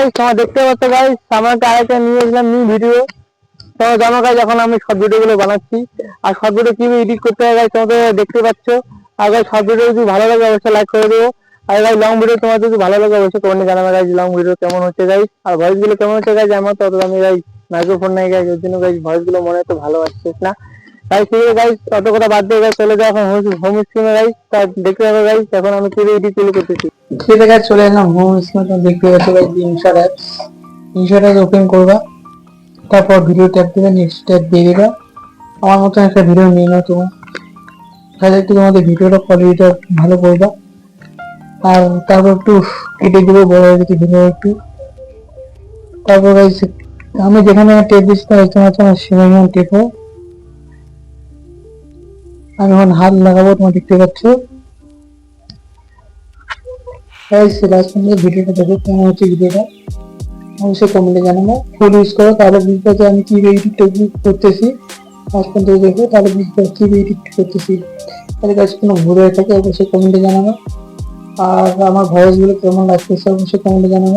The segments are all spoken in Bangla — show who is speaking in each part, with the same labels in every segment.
Speaker 1: গাইস তোমরা দেখতে পাচ্ছ নিয়ে নিউ ভিডিও তোমরা জানো আমি বানাচ্ছি। আর শর্ট ভিডিও কীভাবে এডিট করতে হয় তোমাদের দেখতে পাচ্ছ। আর ভিডিও যদি ভালো লাগে, অবশ্যই লাইক করে দেবো। আর লং ভিডিও তোমাদের যদি ভালো লাগে, অবশ্যই কমেন্টে জানাবে লং ভিডিও কেমন হচ্ছে গাইস আর ভয়েসগুলো কেমন হচ্ছে গাইস আমার তো আমি গাইস মাইক্রোফোন নাই গাইস ওর জন্য ভয়েসগুলো মনে হয়তো ভালো আসছে না। গাইস ঠিক আছে গাইস অত কথা বাদ দিয়ে গাইস চলে যাও এখন হোম স্ক্রিনে গাইস তার দেখতে হবে গাইস এখন আমি কীভাবে এডিটগুলো করতেছি।
Speaker 2: সে জায়গায় চলে এলাম হোম স্ক্রিনে দেখতে পাচ্ছ guys InShot apps InShot apps open করবা। তারপর ভিডিও ট্যাব দিবে নেক্সট ট্যাব দিয়ে দিবা। আমার মতন একটা ভিডিও নিয়ে নাও তোমার। তাহলে একটু তোমাদের ভিডিওটা কোয়ালিটিটা ভালো করবা। আর তারপর একটু কেটে দিবে, বড় হয়ে গেছে ভিডিও একটু। তারপর গাইস আমি যেখানে টেপ দিচ্ছি তোমার তোমার সীমাহীন টেপো আমি এখন হাত লাগাবো তোমার দেখতে পাচ্ছ লাস্ট ভিডিওটা দেখো, কেমন হচ্ছে ভিডিওটা? অবশ্যই কমেন্টে জানাব ফুল ইউজ করো, তাহলে বুঝবে যে আমি কি এডিটটা করতেছি। লাস্ট পর্যন্ত দেখো, তাহলে বুঝবে কি এডিট করতেছি। তাহলে কাছে কোনো ভুল হয়ে থাকে, অবশ্যই কমেন্টে জানাব। আর আমার ভয়েসগুলো কেমন লাগতেছে, অবশ্যই কমেন্টে জানাব।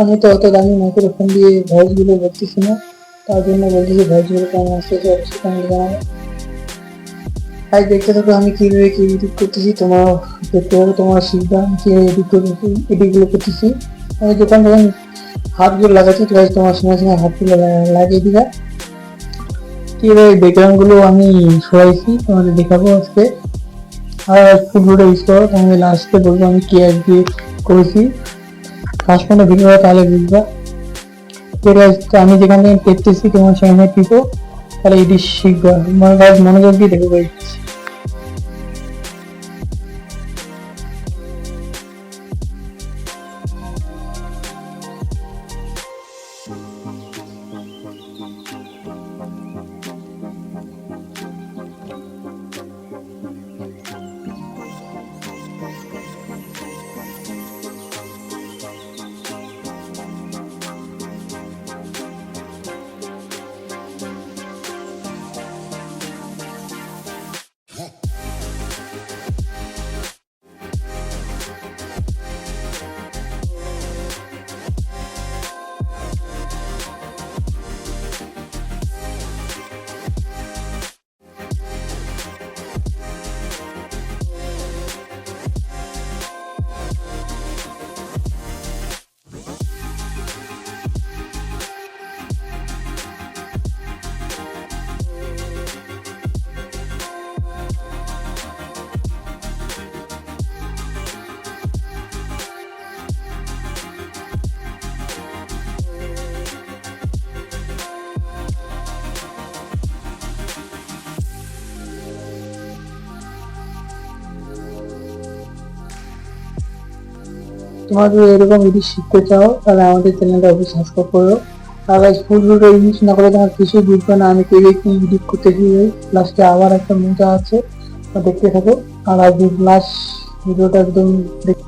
Speaker 2: আমি তো অত দামি মাইক্রোফোন দিয়ে ভয়েসগুলো বলতেছি না। তার জন্য বলতেছি ভয়েসগুলো কেমন আসতেছে, অবশ্যই কমেন্টে জানাব। তাই দেখতে থাকো আমি কীভাবে কি এডিট করতেছি, তোমার দেখতে হবে তোমার শিখবা আমি এডিট করতেছি এডিটগুলো করতেছি। আমি যখন যখন হাতগুলো লাগাচ্ছি তো তোমার সঙ্গে সঙ্গে হাতগুলো লাগিয়ে দিবা। কীভাবে ব্যাকগ্রাউন্ডগুলো আমি সরাইছি, তোমাদের দেখাবো আজকে। আর ফুলগুলো ইউজ করো তোমাদের লাস্টে বলব আমি কি আজকে করেছি। ফার্স্ট পর্যন্ত ভিডিও তাহলে বুঝবা। আমি যেখান থেকে তোমার সঙ্গে টিপো তাহলে এটি শিখবা। মানে মনোযোগ দিয়ে দেখো যদি এরকম যদি শিখতে চাও, তাহলে আমাদের চ্যানেলটা অবশ্যই সাবস্ক্রাইব করো। আর গাইস ফুল ভিডিও ইউজ না করে তোমার কিছু বুঝবে না। আমি কেউ কি এডিট করতেছি লাস্টে আবার একটা মজা আছে। দেখতে থাকো। আর আজ লাস্ট ভিডিওটা একদম দেখ-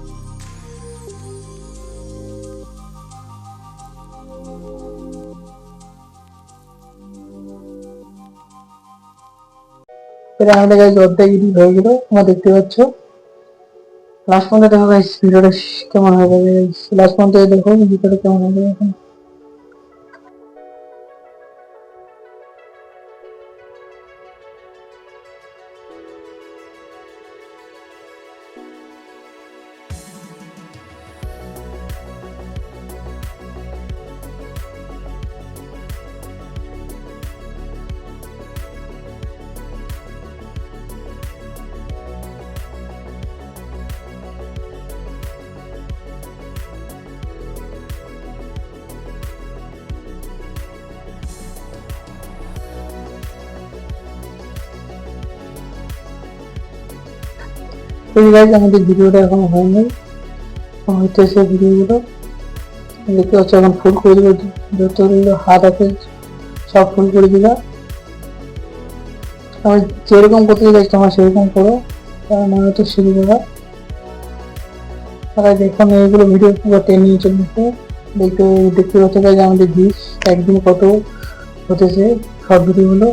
Speaker 2: এটা আমাদের গাইজ অর্ধেক এডিট হয়ে গেল। তোমরা দেখতে পাচ্ছ। লাস্ট পর্যন্ত দেখো গাইস ভিডিওটা কেমন হবে লাস্ট পর্যন্ত দেখো ভিডিওটা কেমন হবে এখন এই গাইজ আমাদের ভিডিওটা এখন হয়নি। হইতেছে ভিডিওগুলো। দেখতে পাচ্ছ এখন ফুল করে দিবে যতগুলো হাত আছে, সব ফুল করে দিবা আমি যেরকম করতে চাই তোমার সেরকম করো। তার মানে তো শিখে দেবা তারা দেখুন এইগুলো ভিডিও পুরো টেনে চলছে দেখতে দেখতে পাচ্ছ guys, আমাদের ভিউজ একদিন কত হতেছে, সব ভিডিওগুলো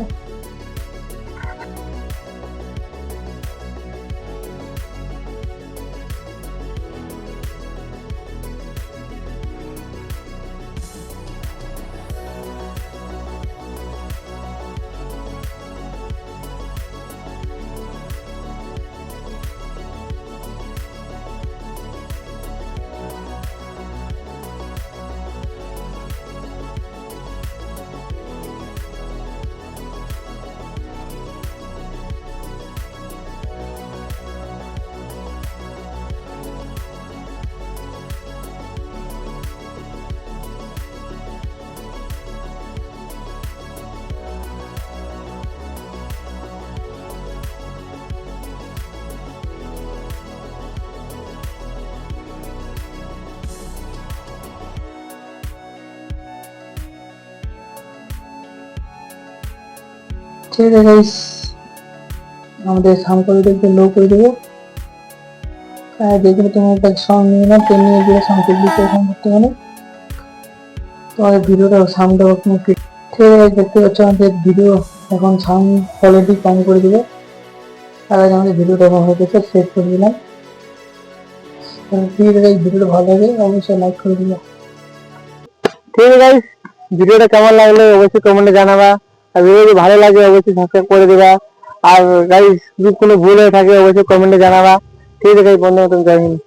Speaker 2: ঠিক আছে গাইস আমাদের সাউন্ড কোয়ালিটি একটু লো করে দেবো। আর যেগুলো তুমি একটা সাউন্ড নিয়ে নাও তেমনি এগুলো সাউন্ড কোয়ালিটি এখন বর্তমানে তোমাদের ভিডিওটা সাউন্ডটা কোনো ঠিক আছে, দেখতে পাচ্ছ আমাদের ভিডিও এখন সাউন্ড কোয়ালিটি কম করে দেবো। আর আজ আমাদের ভিডিওটা এখন হয়ে গেছে সেভ করে দিলাম। ঠিক আছে ভিডিওটা ভালো লাগে অবশ্যই লাইক করে দিলাম
Speaker 1: ঠিক আছে ভিডিওটা কেমন লাগল অবশ্যই কমেন্টে জানাবা। আর যদি ভালো লাগে, অবশ্যই সাবস্ক্রাইব করে দেবা। আর গাইস যদি কোনো ভুল হয়ে থাকে, অবশ্যই কমেন্টে জানাবা। ঠিক আছে বন্ধু নতুন জয় হিন্দ।